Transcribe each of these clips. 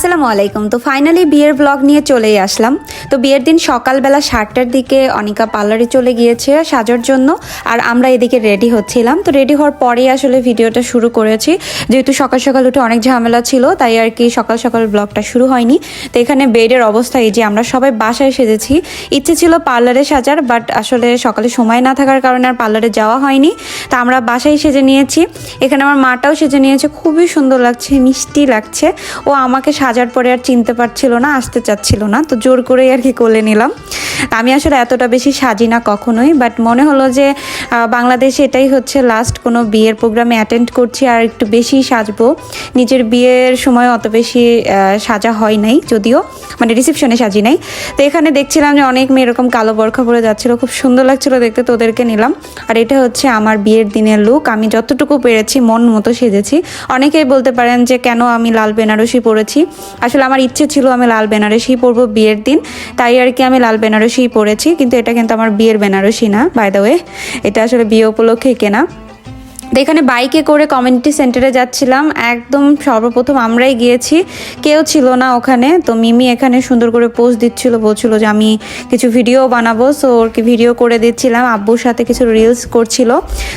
আসসালামু আলাইকুম। তো ফাইনালি বিয়ের ব্লগ নিয়ে চলেই আসলাম। তো বিয়ের দিন সকালবেলা সাতটার দিকে অনিকা পার্লারে চলে গিয়েছে সাজার জন্য, আর আমরা এদিকে রেডি হচ্ছিলাম। তো রেডি হওয়ার পরেই আসলে ভিডিওটা শুরু করেছি। যেহেতু সকাল সকাল উঠে অনেক ঝামেলা ছিল, তাই আর কি সকাল সকাল ব্লগটা শুরু হয়নি। তো এখানে বেডের অবস্থা এই যে আমরা সবাই বাসায় সেজেছি। ইচ্ছে ছিল পার্লারে সাজার বাট আসলে সকালে সময় না থাকার কারণে আর পার্লারে যাওয়া হয়নি। তা আমরা বাসায় সেজে নিয়েছি। এখানে আমার মাটাও সেজে নিয়েছে। খুবই সুন্দর লাগছে, মিষ্টি লাগছে। ও আমাকে সাজার পরে আর চিনতে পারছিল না, আসতে চাচ্ছিল না, তো জোর করেই আর কি কোলে নিলাম। আমি আসলে এতটা বেশি সাজি না কখনোই বাট মনে হলো যে বাংলাদেশে এটাই হচ্ছে লাস্ট কোনো বিয়ের প্রোগ্রামে অ্যাটেন্ড করছি আর একটু বেশি সাজবো। নিজের বিয়ের সময় অত বেশি সাজা হয় নাই, যদিও মানে রিসেপশনে সাজি নাই। তো এখানে দেখছিলাম যে অনেক মেয়ে এরকম কালো বরখা পরে যাচ্ছিল, খুব সুন্দর লাগছিল দেখতে, তো ওদেরকে নিলাম। আর এটা হচ্ছে আমার বিয়ের দিনের লুক আমি যতটুকু পেরেছি, মন মতো সেজেছি। অনেকেই বলতে পারেন যে, কেন আমি লাল বেনারসি পরেছি? আসলে আমার ইচ্ছে ছিল আমি লাল বেনারসি পরবো বিয়ের দিন, তাই আর কি আমি লাল বেনারসিই পরেছি, কিন্তু এটা কিন্তু আমার বিয়ের বেনারসি না বাই দ্য ওয়ে এটা আসলে বিয়ে উপলক্ষে কেনা। তো এখানে বাইকে করে কমিউনিটি সেন্টারে যাচ্ছিলাম, একদম সর্বপ্রথম আমরাই গিয়েছি, কেউ ছিল না ওখানে, তো মিমি এখানে সুন্দর করে পোস্ট দিচ্ছিল, বলছিল যে আমি কিছু ভিডিও বানাবো সো ওরকে ভিডিও করে দিচ্ছিলাম, আব্বুর সাথে কিছু রিলস করছিল,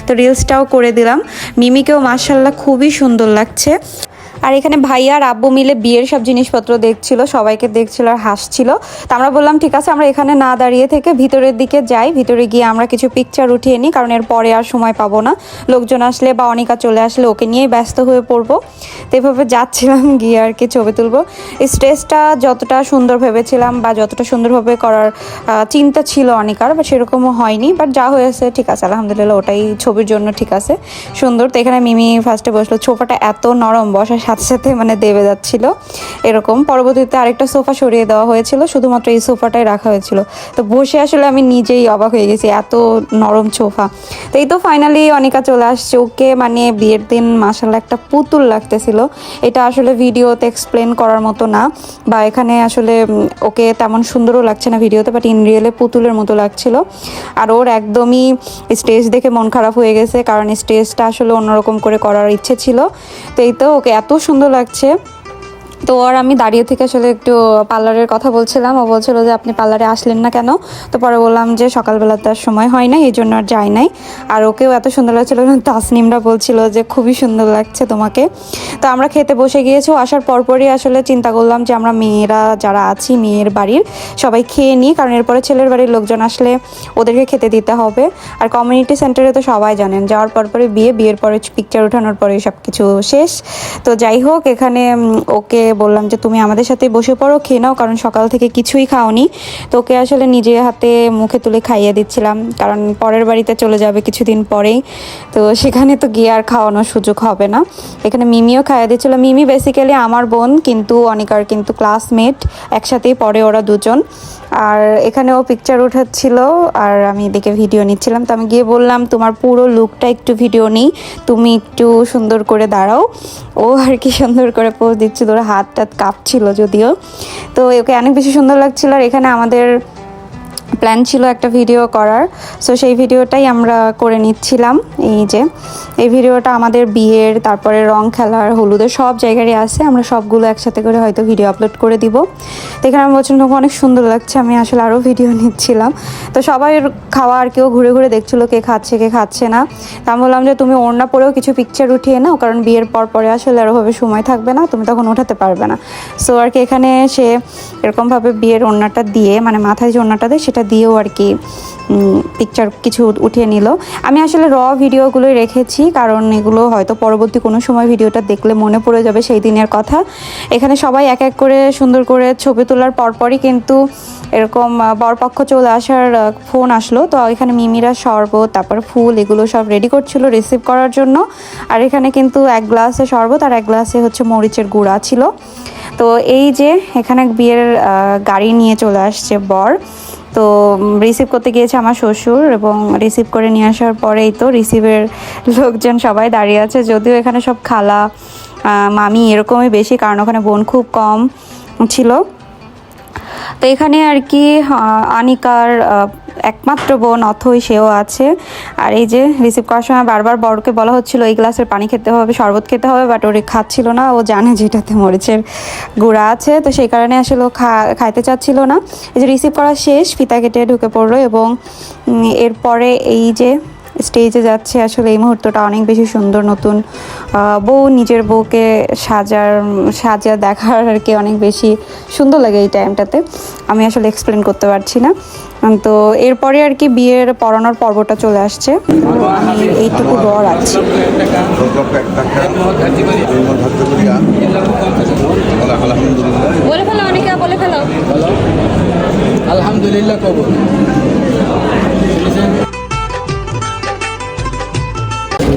তো রিলসটাও করে দিলাম। মিমিকেও মার্শাল্লাহ খুবই সুন্দর লাগছে। আর এখানে ভাইয়া আর আব্বু মিলে বিয়ের সব জিনিসপত্র দেখছিল, সবাইকে দেখছিল আর হাসছিল। তো আমরা বললাম, ঠিক আছে, আমরা এখানে না দাঁড়িয়ে থেকে ভিতরের দিকে যাই, ভিতরে গিয়ে আমরা কিছু পিকচার উঠিয়ে নিই, কারণ এর পরে আর সময় পাবো না। লোকজন আসলে বা অনিকা চলে আসলে ওকে নিয়েই ব্যস্ত হয়ে পড়ব। তো এভাবে যাচ্ছিলাম, গিয়ে আর কি ছবি তুলবো। স্টেজটা যতটা সুন্দর ভেবেছিলাম বা যতটা সুন্দরভাবে করার চিন্তা ছিল অনিকার বা সেরকমও হয়নি। বাট যা হয়েছে, ঠিক আছে, আলহামদুলিল্লাহ, ওটাই ছবির জন্য ঠিক আছে। সুন্দর, তো এখানে মিমি ফার্স্টে বসল সোফাটা এত নরম, বসার সাথে সাথে মানে দেবে যাচ্ছিল। এরকম। পরবর্তীতে আরেকটা সোফা সরিয়ে দেওয়া হয়েছিল। শুধুমাত্র এই সোফাটাই রাখা হয়েছিল। তো বসে আসলে আমি নিজেই অবাক হয়ে গেছি, এত নরম সোফা। তো এই তো ফাইনালি অনিকা চলে আসছে। ওকে মানে বিয়ের দিন মাসাল্লাহ একটা পুতুল লাগতেছিল। এটা আসলে ভিডিওতে এক্সপ্লেন করার মতো না। বা এখানে আসলে ওকে তেমন সুন্দরও লাগছে না ভিডিওতে বাট ইন রিয়েলে পুতুলের মতো লাগছিল। আর ওর একদমই স্টেজ দেখে মন খারাপ হয়ে গেছে। কারণ স্টেজটা আসলে অন্যরকম করে করার ইচ্ছে ছিল। তো এই তো ওকে এত সুন্দর লাগছে। তো আর আমি দাঁড়িয়ে থেকে আসলে একটু পার্লারের কথা বলছিলাম। ও বলছিল যে, আপনি পার্লারে আসলেন না কেন? তো পরে বললাম যে সকালবেলা তার সময় হয় না এই জন্য আর যাই নাই। আর ওকেও এত সুন্দর লাগছিল তাসনিমরা বলছিল যে, খুবই সুন্দর লাগছে তোমাকে। তো আমরা খেতে বসে গিয়েছি। আসার পরপরই আসলে চিন্তা করলাম যে, আমরা মেয়েরা যারা আছি, মেয়ের বাড়ির, সবাই খেয়ে নিই। কারণ এরপরে ছেলের বাড়ির লোকজন আসলে ওদেরকে খেতে দিতে হবে। আর কমিউনিটি সেন্টারে তো সবাই জানেন, যাওয়ার পর পরে বিয়ে, বিয়ের পরে পিকচার ওঠানোর পরে সব কিছু শেষ। তো যাই হোক, এখানে ওকে বললাম যে তুমি আমাদের সাথে বসে পড়ো, খেয়ে নাও, কারণ সকাল থেকে কিছুই খাওনি। তো ওকে আসলে নিজে হাতে মুখে তুলে খাইয়ে দিচ্ছিলাম, কারণ পরের বাড়িতে চলে যাবে কিছুদিন পরেই। তো সেখানে তো গিয়ে আর খাওয়ানোর সুযোগ হবে না। এখানে মিমিও খাইয়ে দিচ্ছিল। মিমি বেসিক্যালি আমার বোন, কিন্তু অনিকার কিন্তু ক্লাসমেট একসাথেই পড়ে ওরা দুজন। আর এখানেও পিকচার উঠাচ্ছিল, আর আমি এদিকে ভিডিও নিচ্ছিলাম। তো আমি গিয়ে বললাম, তোমার পুরো লুকটা একটু ভিডিও নিই, তুমি একটু সুন্দর করে দাঁড়াও। ও আর কি সুন্দর করে পোজ দিচ্ছিল ওর হাত টাত কাঁপছিল যদিও। তো ওকে অনেক বেশি সুন্দর লাগছিল আর এখানে আমাদের প্ল্যান ছিল একটা ভিডিও করার। সো সেই ভিডিওটাই আমরা করে নিচ্ছিলাম। এই যে, এই ভিডিওটা আমাদের বিয়ের, তারপরে রং খেলার হলুদের সব জায়গারই আছে। আমরা সবগুলো একসাথে করে হয়তো ভিডিও আপলোড করে দিব। এখানে আমার বলছিলাম অনেক সুন্দর লাগছে। আমি আসলে আরও ভিডিও নিচ্ছিলাম। তো সবাই খাওয়া আর কেউ ঘুরে ঘুরে দেখছিলো কে খাচ্ছে কে খাচ্ছে না। তা আমি বললাম যে, তুমি ওড়না পরেও কিছু পিকচার উঠিয়ে নাও, কারণ বিয়ের পর পরে আসলে আরোভাবে সময় থাকবে না। তুমি তখন ওঠাতে পারবে না। সো আর কি এখানে সে এরকমভাবে বিয়ের ওড়নাটা দিয়ে মানে মাথায় যে ওড়নাটা দেয়, সেটা দিয়েও আর কি পিকচার কিছু উঠিয়ে নিল। আমি আসলে র ভিডিওগুলোই রেখেছি, কারণ এগুলো হয়তো পরবর্তী কোনো সময় ভিডিওটা দেখলে মনে পড়ে যাবে সেই দিনের কথা। এখানে সবাই এক এক করে সুন্দর করে ছবি তোলার পরপরই কিন্তু এরকম বরপক্ষ চলে আসার ফোন আসলো। তো এখানে মিমিরা, শরবত, তারপর ফুল, এগুলো সব রেডি করছিল রিসিভ করার জন্য। আর এখানে কিন্তু এক গ্লাসে শরবত আর এক গ্লাসে হচ্ছে মরিচের গুঁড়া ছিল। তো এই যে এখানে বিয়ের গাড়ি নিয়ে চলে আসছে বর। তো রিসিভ করতে গিয়েছে আমার শ্বশুর এবং রিসিভ করে নিয়ে আসার পরেই তো রিসিভের লোকজন সবাই দাঁড়িয়ে আছে। যদিও এখানে সব খালা মামি এরকমই বেশি, কারণ ওখানে বোন খুব কম ছিল। তো এখানে আর কি আনিকার একমাত্র বোন অথই সেও আছে। আর এই যে রিসিভ করার সময় বারবার বড়কে বলা হচ্ছিল, এই গ্লাসের পানি খেতে হবে, শরবত খেতে হবে বাট ওরে খাচ্ছিল না। ও জানে যেটাতে মরিচের গুঁড়া আছে। তো সেই কারণে আসলে ও খা, খাইতে চাচ্ছিল না। এই যে রিসিভ করা শেষ, ফিতা কেটে ঢুকে পড়ল এবং এরপরে এই যে স্টেজে যাচ্ছে। আসলে এই মুহূর্তটা অনেক বেশি সুন্দর নতুন বউ নিজের বউকে সাজার সাজা দেখার আর কি অনেক বেশি সুন্দর লাগে এই টাইমটাতে আমি আসলে এক্সপ্লেন করতে পারছি না। তো এরপরে আর কি বিয়ের পড়ানোর পর্বটা চলে আসছে। আমি এইটুকু ডর আছি। বলে ফেলো অনেকে বলে ফেলো। আলহামদুলিল্লাহ কবর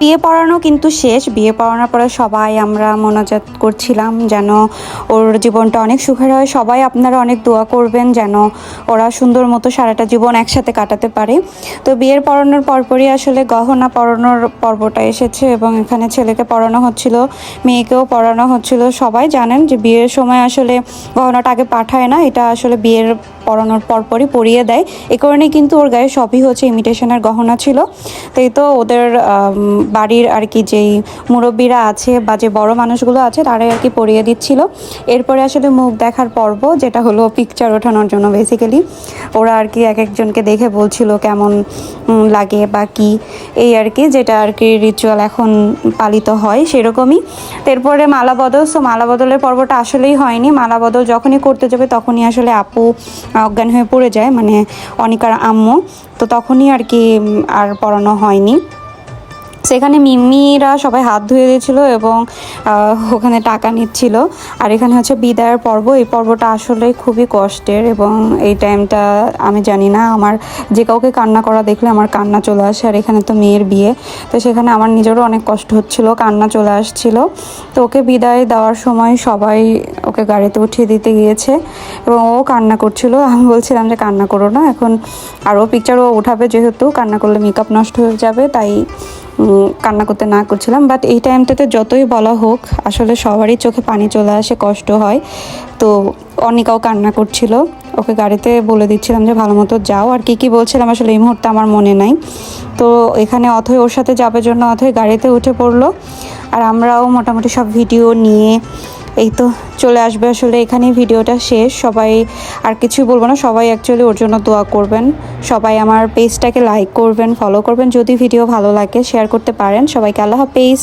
বিয়ে পড়ানো কিন্তু শেষ। বিয়ে পড়ানোর পরে সবাই আমরা মোনাজাত করছিলাম যেন ওর জীবনটা অনেক সুখের হয়। সবাই আপনারা অনেক দোয়া করবেন যেন ওরা সুন্দর মতো সারাটা জীবন একসাথে কাটাতে পারে। তো বিয়ের পড়ানোর পরপরই আসলে গহনা পড়ানোর পর্বটা এসেছে এবং এখানে ছেলেকে পড়ানো হচ্ছিল, মেয়েকেও পড়ানো হচ্ছিল। সবাই জানেন যে বিয়ের সময় আসলে গহনাটা আগে পাঠায় না। এটা আসলে বিয়ের পড়ানোর পরপরই পরিয়ে দেয়। এ কারণে কিন্তু ওর গায়ে সবই হচ্ছে ইমিটেশনের গহনা ছিল। তাই তো ওদের বাড়ির আর কি যেই মুরব্বীরা আছে বা যে বড় মানুষগুলো আছে, তারাই আর কি পরিয়ে দিচ্ছিল। এরপরে আসলে মুখ দেখার পর্ব, যেটা হলো পিকচার ওঠানোর জন্য বেসিক্যালি ওরা আর কি এক একজনকে দেখে বলছিল কেমন লাগে বা কি। এই আর কি যেটা আর কি রিচুয়াল এখন পালিত হয় সেরকমই। এরপরে মালা বদল সো মালা বদলের পর্বটা আসলেই হয়নি। মালা বদল যখনই করতে যাবে তখনই আসলে আপু অজ্ঞান হয়ে পড়ে যায় মানে অনিকার আম্মু। তো তখনই আর কি আর পড়ানো হয়নি। সেখানে মিমিরা সবাই হাত ধুয়ে দিয়েছিল এবং ওখানে টাকা নিচ্ছিল। আর এখানে হচ্ছে বিদায়ের পর্ব। এই পর্বটা আসলে খুবই কষ্টের এবং এই টাইমটা আমি জানি না, আমার যে কাউকে কান্না করা দেখলে আমার কান্না চলে আসে। আর এখানে তো মেয়ের বিয়ে, তো সেখানে আমার নিজেরও অনেক কষ্ট হচ্ছিল, কান্না চলে আসছিল। তো ওকে বিদায় দেওয়ার সময় সবাই ওকে গাড়িতে উঠিয়ে দিতে গিয়েছে এবং ও কান্না করছিল। আমি বলছিলাম যে, কান্না করো না, এখন আরও পিকচারও উঠাবে যেহেতু, কান্না করলে মেকআপ নষ্ট হয়ে যাবে, তাই কান্না করতে না করছিলাম বাট এই টাইমটাতে যতই বলা হোক, আসলে সবারই চোখে পানি চলে আসে, কষ্ট হয়। তো অনিকাও কান্না করছিল। ওকে গাড়িতে বলে দিচ্ছিলাম যে, ভালো মতো যাও। আর কি কি বলছিলাম, আসলে এই মুহূর্তে আমার মনে নাই। তো এখানে অথয় ওর সাথে যাবার জন্য অথয় গাড়িতে উঠে পড়ল। আর আমরাও মোটামুটি সব ভিডিও নিয়ে এই তো চলে আসবে আসলে এখানেই ভিডিওটা শেষ। সবাই আর কিছুই বলব না, সবাই অ্যাকচুয়ালি ওর জন্য দোয়া করবেন। সবাই আমার পেজটাকে লাইক করবেন ফলো করবেন। যদি ভিডিও ভালো লাগে শেয়ার করতে পারেন। সবাইকে আল্লাহ হাফেজ।